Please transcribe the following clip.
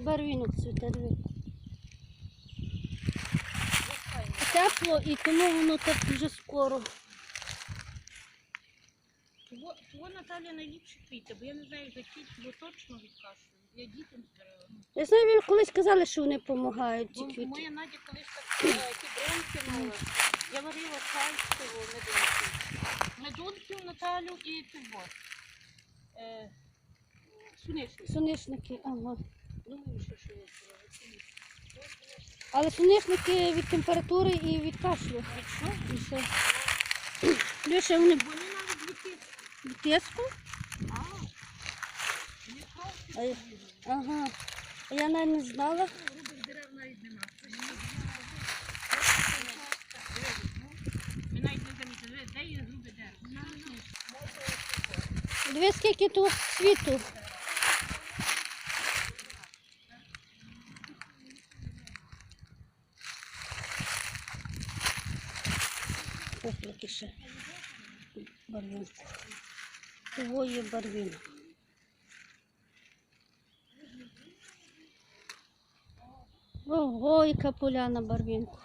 барвінок цвіте, диви. Тепло і тому воно так дуже скоро. Того, того Наталя найліпше квіти, бо я не знаю, за ті, бо точно від. Я дітям збирала. Я знаю, ви колись казали, що вони допомагають ці квіти. моя Надя колись так е, ті бренки мала. Я варила чай з того медунків. Медунків Наталю і того. Е, Сунишник. Соняшники, ага. Але соняшники від температури і від кашлю. І все. Люша, вони Вони навіть від тиску? А, А я- Ага. Я навіть не знала. грубих дерев навіть нема. Ми навіть не замітили, де є грубе дерево. Дивись, скільки тут світу. Ось ще барвінок. Того є барвінок. Ого, яка поляна барвінку.